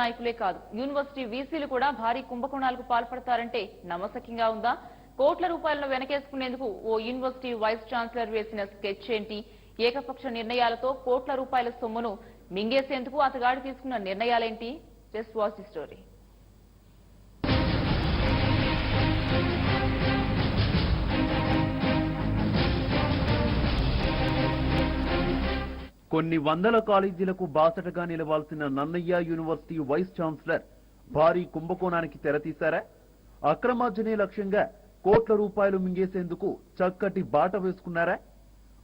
నాయకులే కాదు. యూనివర్సిటీ వీసీలు కూడా భారీ కుంభకోణాలకు పాల్పడతారంటే నమ్మసక్యంగా ఉందా? కోట్ల రూపాయలను వెనకేసుకునేందుకు ఓ యూనివర్సిటీ వైస్ ఛాన్సలర్ వేసిన స్కెచ్ ఏంటి? ఏకపక్ష నిర్ణయాలతో కోట్ల రూపాయల సొమ్మును మింగేసేందుకు అతగాడు తీసుకున్న నిర్ణయాలేంటి? Just watch the story. కొన్ని వందల కాలేజీలకు బాసటగా నిలవాల్సిన నన్నయ్య యూనివర్సిటీ వైస్ ఛాన్సలర్ భారీ కుంభకోణానికి తెరతీశారా? అక్రమార్జనే లక్ష్యంగా కోట్ల రూపాయలు మింగేసేందుకు చక్కటి బాట వేసుకున్నారా?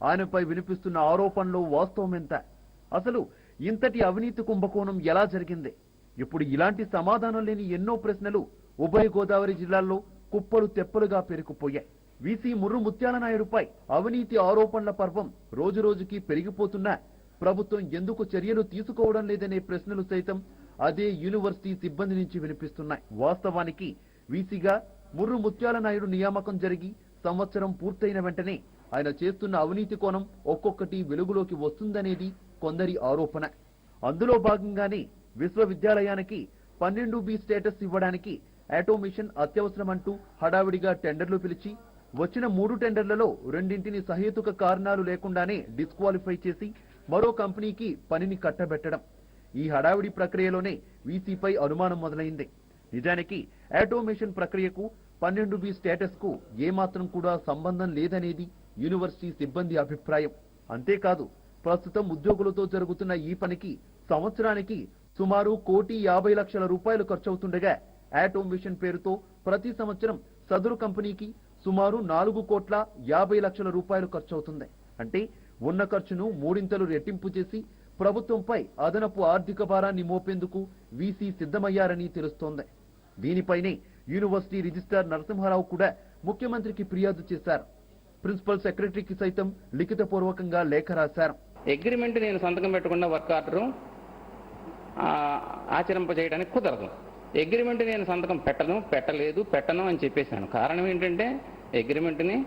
ఆయనపై వినిపిస్తున్న ఆరోపణలో వాస్తవం ఎంత? అసలు ఇంతటి అవినీతి కుంభకోణం ఎలా జరిగింది? ఇప్పుడు ఇలాంటి సమాధానం లేని ఎన్నో ప్రశ్నలు ఉభయ గోదావరి జిల్లాల్లో కుప్పలు తెప్పలుగా పేరుకుపోయాయి. వీసీ ముర్రు ముత్యాల నాయుడుపై అవినీతి ఆరోపణల పర్వం రోజురోజుకి పెరిగిపోతున్నా ప్రభుత్వం ఎందుకు చర్యలు తీసుకోవడం లేదనే ప్రశ్నలు సైతం అదే యూనివర్సిటీ సిబ్బంది నుంచి వినిపిస్తున్నాయి. వాస్తవానికి వీసీగా ముర్రు ముత్యాల నాయుడు నియామకం జరిగి సంవత్సరం పూర్తయిన వెంటనే ఆయన చేస్తున్న అవినీతి కోణం ఒక్కొక్కటి వెలుగులోకి వస్తుందనేది కొందరి ఆరోపణ. అందులో భాగంగానే విశ్వవిద్యాలయానికి పన్నెండు బి స్టేటస్ ఇవ్వడానికి ఆటోమిషన్ అత్యవసరమంటూ హడావిడిగా టెండర్లు పిలిచి వచ్చిన మూడు టెండర్లలో రెండింటిని సహేతుక కారణాలు లేకుండానే డిస్క్వాలిఫై చేసి మరో కంపెనీకి పనిని కట్టబెట్టడం. ఈ హడావిడి ప్రక్రియలోనే వీసీపై అనుమానం మొదలైంది. నిజానికి ఆటోమేషన్ ప్రక్రియకు పన్నెండు బి స్టేటస్కు ఏమాత్రం కూడా సంబంధం లేదనేది యూనివర్సిటీ సిబ్బంది అభిప్రాయం. అంతేకాదు ప్రస్తుతం ఉద్యోగులతో జరుగుతున్న ఈ పనికి సంవత్సరానికి సుమారు కోటి యాభై లక్షల రూపాయలు ఖర్చవుతుండగా ఆటోమేషన్ పేరుతో ప్రతి సంవత్సరం సదరు కంపెనీకి సుమారు నాలుగు కోట్ల యాభై లక్షల రూపాయలు ఖర్చవుతుంది. అంటే ఉన్న ఖర్చును మూడింతలు రెట్టింపు చేసి ప్రభుత్వంపై అదనపు ఆర్థిక భారాన్ని మోపేందుకు వీసీ సిద్ధమయ్యారని తెలుస్తోంది. దీనిపైనే యూనివర్సిటీ రిజిస్టార్ నరసింహారావు కూడా ముఖ్యమంత్రికి ఫిర్యాదు చేశారు. ప్రిన్సిపల్ సెక్రటరీకి సైతం లిఖితపూర్వకంగా లేఖ రాశారు. అగ్రిమెంట్ నేను సంతకం పెట్టకుండా వర్క్ ఆర్డర్ ఆచరింప చేయడానికి కుదరదు. అగ్రిమెంట్ నేను సంతకం పెట్టను పెట్టలేదు పెట్టను అని చెప్పేశాను. కారణం ఏంటంటే అగ్రిమెంట్ని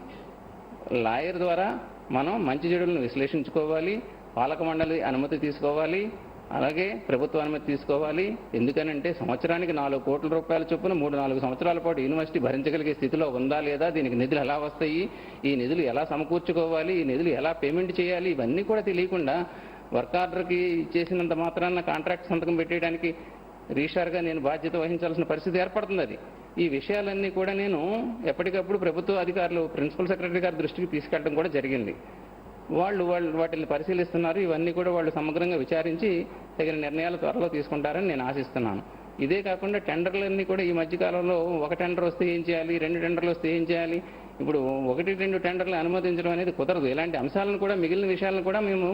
లాయర్ ద్వారా మనం మంచి చెడులను విశ్లేషించుకోవాలి పాలక మండలి అనుమతి తీసుకోవాలి అలాగే ప్రభుత్వ అనుమతి తీసుకోవాలి. ఎందుకనంటే సంవత్సరానికి నాలుగు కోట్ల రూపాయల చొప్పున మూడు నాలుగు సంవత్సరాల పాటు యూనివర్సిటీ భరించగలిగే స్థితిలో ఉందా లేదా దీనికి నిధులు ఎలా వస్తాయి ఈ నిధులు ఎలా సమకూర్చుకోవాలి ఈ నిధులు ఎలా పేమెంట్ చేయాలి ఇవన్నీ కూడా తెలియకుండా వర్క్ ఆర్డర్కి ఇచ్చేసినంత మాత్రాన కాంట్రాక్ట్ సంతకం పెట్టేయడానికి రీషార్గా నేను బాధ్యత వహించాల్సిన పరిస్థితి ఏర్పడుతుంది అది. ఈ విషయాలన్నీ కూడా నేను ఎప్పటికప్పుడు ప్రభుత్వ అధికారులు ప్రిన్సిపల్ సెక్రటరీ గారి దృష్టికి తీసుకెళ్ళడం కూడా జరిగింది. వాళ్ళు వాళ్ళు వాటిని పరిశీలిస్తున్నారు. ఇవన్నీ కూడా వాళ్ళు సమగ్రంగా విచారించి తగిన నిర్ణయాలు త్వరలో తీసుకుంటారని నేను ఆశిస్తున్నాను. ఇదే కాకుండా టెండర్లన్నీ కూడా ఈ మధ్యకాలంలో ఒక టెండర్ వస్తే ఏం చేయాలి రెండు టెండర్లు వస్తే ఏం చేయాలి? ఇప్పుడు ఒకటి రెండు టెండర్లు అనుమతించడం అనేది కుదరదు. ఇలాంటి అంశాలను కూడా మిగిలిన విషయాలను కూడా మేము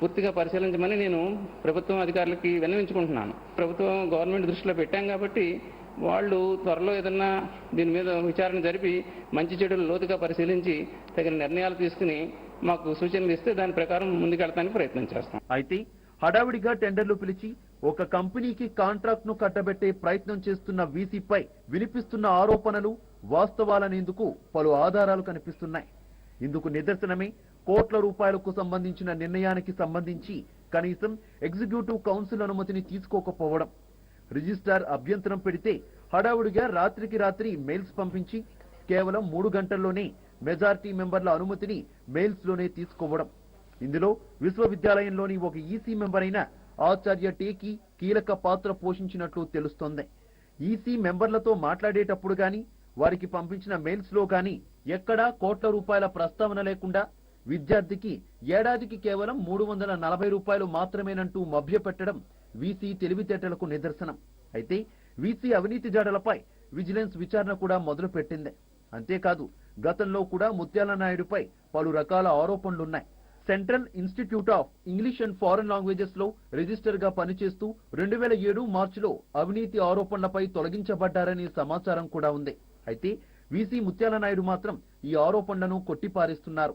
పూర్తిగా పరిశీలించమని నేను ప్రభుత్వం అధికారులకి విన్నవించుకుంటున్నాను. ప్రభుత్వం గవర్నమెంట్ దృష్టిలో పెట్టాం కాబట్టి వాళ్ళు త్వరలో ఏదన్నా దీని మీద విచారణ జరిపి మంచి చెడులు లోతుగా పరిశీలించి తగిన నిర్ణయాలు తీసుకుని మాకు సూచనలు ఇస్తే దాని ప్రకారం ముందుకెళ్ళడానికి ప్రయత్నం చేస్తాం. అయితే హడావిడిగా టెండర్లు పిలిచి ఒక కంపెనీకి కాంట్రాక్ట్ను కట్టబెట్టే ప్రయత్నం చేస్తున్న వీసీపై వినిపిస్తున్న ఆరోపణలు వాస్తవాలనేందుకు పలు ఆధారాలు కనిపిస్తున్నాయి. ఇందుకు నిదర్శనమే కోట్ల రూపాయలకు సంబంధించిన నిర్ణయానికి సంబంధించి కనీసం ఎగ్జిక్యూటివ్ కౌన్సిల్ అనుమతిని తీసుకోకపోవడం రిజిస్ట్రార్ అభ్యంతరం పెడితే హడావుడిగా రాత్రికి రాత్రి మెయిల్స్ పంపించి కేవలం మూడు గంటల్లోనే మెజార్టీ మెంబర్ల అనుమతిని మెయిల్స్లోనే తీసుకోవడం. ఇందులో విశ్వవిద్యాలయంలోని ఒక ఈసీ మెంబర్ అయిన ఆచార్య టేకి కీలక పాత్ర పోషించినట్లు తెలుస్తోంది. ఈసీ మెంబర్లతో మాట్లాడేటప్పుడు గాని వారికి పంపించిన మెయిల్స్లో గాని ఎక్కడా కోట్ల రూపాయల ప్రస్తావన లేకుండా విద్యార్థికి ఏడాదికి కేవలం మూడు వందల నలభై రూపాయలు మాత్రమేనంటూ మభ్యపెట్టడం వీసీ తెలివితేటలకు నిదర్శనం. అయితే వీసీ అవినీతి జాడలపై విజిలెన్స్ విచారణ కూడా మొదలు పెట్టింది అంతేకాదు గతంలో కూడా ముత్యాల నాయుడుపై పలు రకాల ఆరోపణలున్నాయి. Central institute of English and foreign లాంగ్వేజెస్లో రిజిస్టర్గా పనిచేస్తూ రెండు వేల ఏడు మార్చిలో అవినీతి ఆరోపణలపై తొలగించబడ్డారనే సమాచారం కూడా ఉంది. అయితే వీసీ ముత్యాల నాయుడు మాత్రం ఈ ఆరోపణలను కొట్టిపారేస్తున్నారు.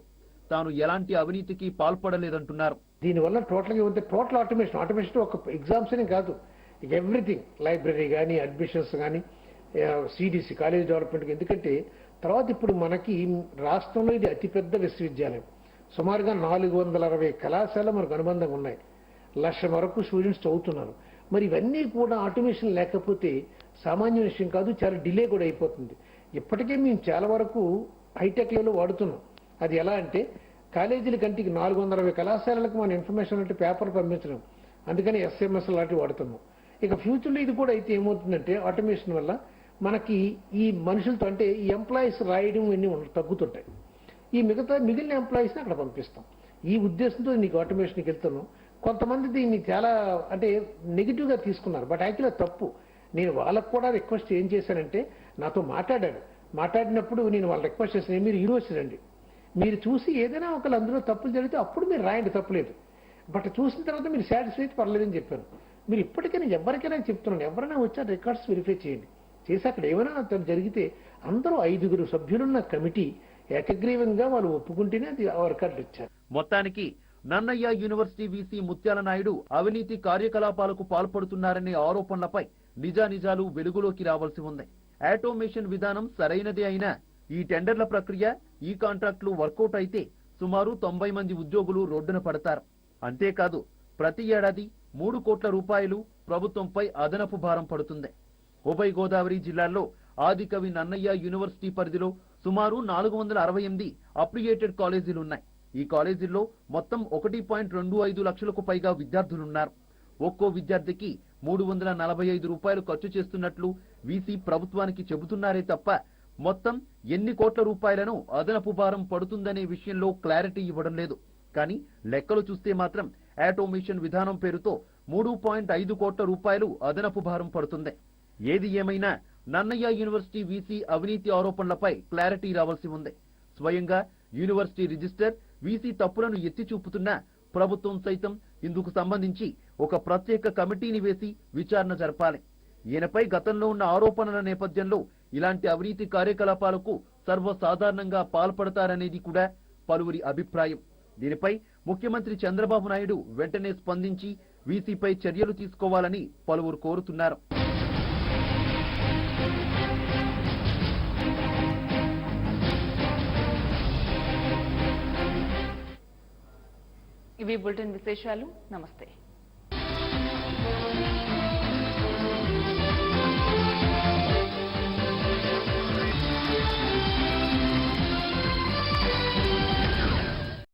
తాను ఎలాంటి అవినీతికి పాల్పడలేదంటున్నారు. దీనివల్ల టోటల్గా ఉంటే టోటల్ ఆటోమేషన్. ఆటోమేషన్ ఒక ఎగ్జామ్స్ అనే కాదు. ఎవ్రీథింగ్ లైబ్రరీ కానీ అడ్మిషన్స్ కానీ సిడిసి కాలేజ్ డెవలప్మెంట్ ఎందుకంటే తర్వాత ఇప్పుడు మనకి రాష్ట్రంలో ఇది అతిపెద్ద విశ్వవిద్యాలయం. సుమారుగా నాలుగు వందల అరవై కళాశాల మనకు అనుబంధంగా ఉన్నాయి. లక్ష వరకు స్టూడెంట్స్ చదువుతున్నారు. మరి ఇవన్నీ కూడా ఆటోమేషన్ లేకపోతే సామాన్య విషయం కాదు చాలా డిలే కూడా అయిపోతుంది. ఇప్పటికే మేము చాలా వరకు హైటెక్ లెవెల్ వాడుతున్నాం. అది ఎలా అంటే కాలేజీల కంటికి నాలుగు వందల అరవై కళాశాలలకు మన ఇన్ఫర్మేషన్ అంటే పేపర్ పంపించడం అందుకని ఎస్ఎంఎస్ లాంటివి వాడుతున్నాం ఇక ఫ్యూచర్లో ఇది కూడా అయితే ఏమవుతుందంటే ఆటోమేషన్ వల్ల మనకి ఈ మనుషులతో అంటే ఈ ఎంప్లాయీస్ రాయడం ఇవన్నీ తగ్గుతుంటాయి. ఈ మిగతా మిగిలిన ఎంప్లాయీస్ని అక్కడ పంపిస్తాం. ఈ ఉద్దేశంతో నీకు ఆటోమేషన్కి వెళ్తున్నాం కొంతమంది దీన్ని చాలా అంటే నెగిటివ్గా తీసుకున్నారు. బట్ యాక్చువల్గా తప్పు. నేను వాళ్ళకు కూడా రిక్వెస్ట్ ఏం చేశానంటే నాతో మాట్లాడాడు. మాట్లాడినప్పుడు నేను వాళ్ళు రిక్వెస్ట్ చేశాను. మీరు యూనివర్సిటీ రండి. మీరు చూసి ఏదైనా ఒకళ్ళు అందులో తప్పులు జరిగితే అప్పుడు మీరు రాయండి తప్పులేదు. బట్ చూసిన తర్వాత మీరు సాటిస్ఫై అయితే పర్లేదని చెప్పాను మీరు ఇప్పటికైనా ఎవరికైనా చెప్తున్నాను. ఎవరైనా వచ్చారు రికార్డ్స్ వెరిఫై చేయండి. చేసి అక్కడ ఏమైనా జరిగితే అందరూ ఐదుగురు సభ్యులున్న కమిటీ ఏకగ్రీవంగా వాళ్ళు ఒప్పుకుంటేనే అది రికార్డులు ఇచ్చారు. మొత్తానికి నన్నయ్య యూనివర్సిటీ వీసీ ముత్యాల నాయుడు అవినీతి కార్యకలాపాలకు పాల్పడుతున్నారనే ఆరోపణలపై నిజానిజాలు వెలుగులోకి రావాల్సి ఉంది. ఆటోమేషన్ విధానం సరైనదే అయినా ఈ టెండర్ల ప్రక్రియ ఈ కాంట్రాక్టులు వర్కౌట్ అయితే సుమారు తొంభై మంది ఉద్యోగులు రోడ్డున పడతారు. అంతేకాదు ప్రతి ఏడాది మూడు కోట్ల రూపాయలు ప్రభుత్వంపై అదనపు భారం పడుతుంది. ఉభయ గోదావరి జిల్లాల్లో ఆదికవి నన్నయ్య యూనివర్సిటీ పరిధిలో సుమారు నాలుగు వందల అరవై ఎనిమిది అప్రియేటెడ్ కాలేజీలున్నాయి. ఈ కాలేజీల్లో మొత్తం ఒకటి పాయింట్ రెండు ఐదు లక్షలకు పైగా విద్యార్థులున్నారు. ఒక్కో విద్యార్థికి మూడు వందల నలభై ఐదు రూపాయలు ఖర్చు చేస్తున్నట్లు వీసీ ప్రభుత్వానికి చెబుతున్నారే తప్ప మొత్తం ఎన్ని కోట్ల రూపాయలను అదనపు భారం పడుతుందనే విషయంలో క్లారిటీ ఇవ్వడం లేదు. కానీ లెక్కలు చూస్తే మాత్రం ఆటోమేషన్ విధానం పేరుతో మూడు పాయింట్ ఐదు కోట్ల రూపాయలు అదనపు భారం పడుతుంది. ఏది ఏమైనా నన్నయ్య యూనివర్సిటీ వీసీ అవినీతి ఆరోపణలపై క్లారిటీ రావాల్సి ఉంది. స్వయంగా యూనివర్సిటీ రిజిస్టర్ వీసీ తప్పులను ఎత్తి చూపుతున్నా ప్రభుత్వం సైతం ఇందుకు సంబంధించి ఒక ప్రత్యేక కమిటీని వేసి విచారణ జరపాలి. ఈయనపై గతంలో ఉన్న ఆరోపణల నేపథ్యంలో ఇలాంటి అవినీతి కార్యకలాపాలకు సర్వసాధారణంగా పాల్పడతారనేది కూడా పలువురి అభిప్రాయం. దీనిపై ముఖ్యమంత్రి చంద్రబాబు నాయుడు వెంటనే స్పందించి వీసీపై చర్యలు తీసుకోవాలని పలువురు కోరుతున్నారు. ఇవి బులెటిన్ విశేషాలు. నమస్తే.